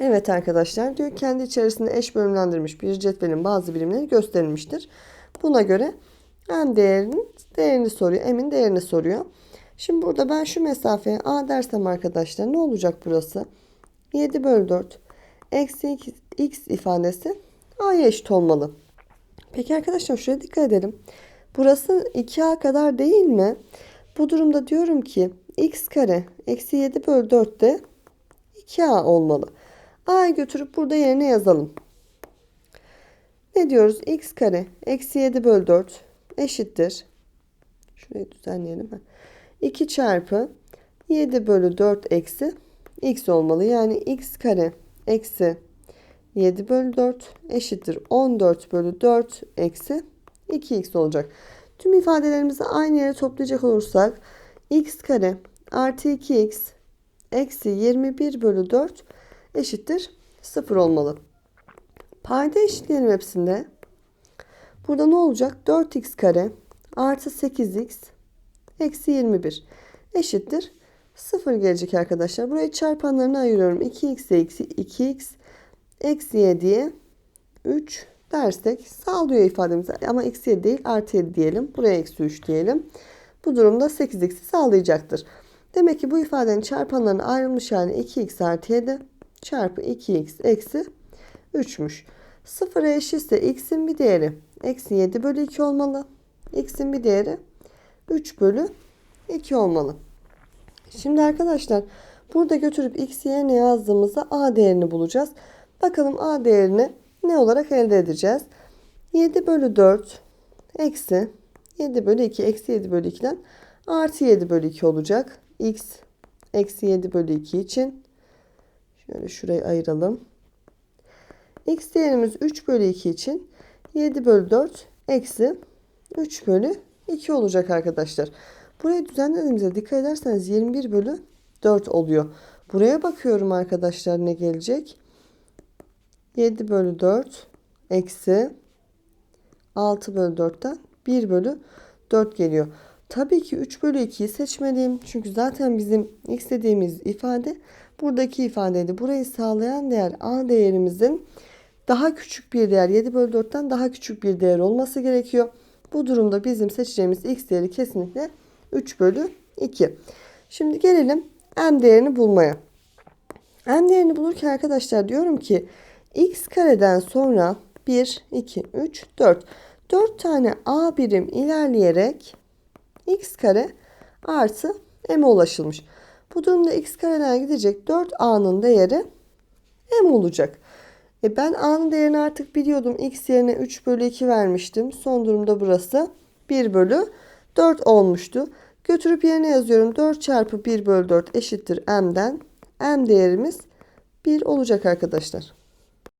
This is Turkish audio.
Evet arkadaşlar diyor kendi içerisinde eş bölümlendirilmiş bir cetvelin bazı birimleri gösterilmiştir. Buna göre m değerinin değerini soruyor. M'in değerini soruyor. Şimdi burada ben şu mesafeye A dersem arkadaşlar ne olacak burası? 7 bölü 4 eksi x ifadesi A'ya eşit olmalı. Peki arkadaşlar şuraya dikkat edelim. Burası 2A kadar değil mi? Bu durumda diyorum ki x kare eksi 7 bölü 4 de 2A olmalı. A'yı götürüp burada yerine yazalım. Ne diyoruz? x kare eksi 7 bölü 4 eşittir. Şurayı düzenleyelim. 2 çarpı 7 bölü 4 eksi x olmalı. Yani x kare eksi 7 bölü 4 eşittir 14 bölü 4 eksi 2x olacak. Tüm ifadelerimizi aynı yere toplayacak olursak x kare artı 2x eksi 21 bölü 4 eşittir 0 olmalı. Payda eşitleyelim hepsinde. Burada ne olacak? 4x kare artı 8x eksi 21 eşittir 0 gelecek arkadaşlar. Burayı çarpanlarına ayırıyorum. 2x eksi 2x eksi 7'ye 3 dersek sağlıyor ifademizi. Ama eksi 7 değil artı 7 diyelim. Buraya eksi 3 diyelim. Bu durumda 8x'i sağlayacaktır. Demek ki bu ifadenin çarpanlarına ayrılmış hali 2x artı 7 çarpı 2x eksi 3'müş. Sıfıra eşitse x'in bir değeri eksi 7 bölü 2 olmalı. x'in bir değeri 3 bölü 2 olmalı. Şimdi arkadaşlar burada götürüp x yerine yazdığımızda a değerini bulacağız. Bakalım a değerini ne olarak elde edeceğiz? 7 bölü 4 eksi 7 bölü 2 eksi 7 bölü 2'den artı 7 bölü 2 olacak. x eksi 7 bölü 2 için şöyle şurayı ayıralım. x değerimiz 3 bölü 2 için 7 bölü 4 eksi 3 bölü 2 olacak arkadaşlar. Burayı düzenlediğimizde dikkat ederseniz 21 bölü 4 oluyor. Buraya bakıyorum arkadaşlar ne gelecek? 7 bölü 4 eksi 6 bölü 4'ten 1 bölü 4 geliyor. Tabii ki 3 bölü 2'yi seçmeliyim. Çünkü zaten bizim x dediğimiz ifade buradaki ifadeydi. Burayı sağlayan değer a değerimizin daha küçük bir değer 7 bölü 4'ten daha küçük bir değer olması gerekiyor. Bu durumda bizim seçeceğimiz x değeri kesinlikle 3 bölü 2. Şimdi gelelim m değerini bulmaya. m değerini bulurken arkadaşlar diyorum ki x kareden sonra 1, 2, 3, 4. 4 tane a birim ilerleyerek x kare artı m'e ulaşılmış. Bu durumda x kareden gidecek 4a'nın değeri m olacak. E ben a'nın değerini artık biliyordum. x yerine 3 bölü 2 vermiştim. Son durumda burası 1 bölü 4 olmuştu. Götürüp yerine yazıyorum. 4 çarpı 1 bölü 4 eşittir m'den. m değerimiz 1 olacak arkadaşlar.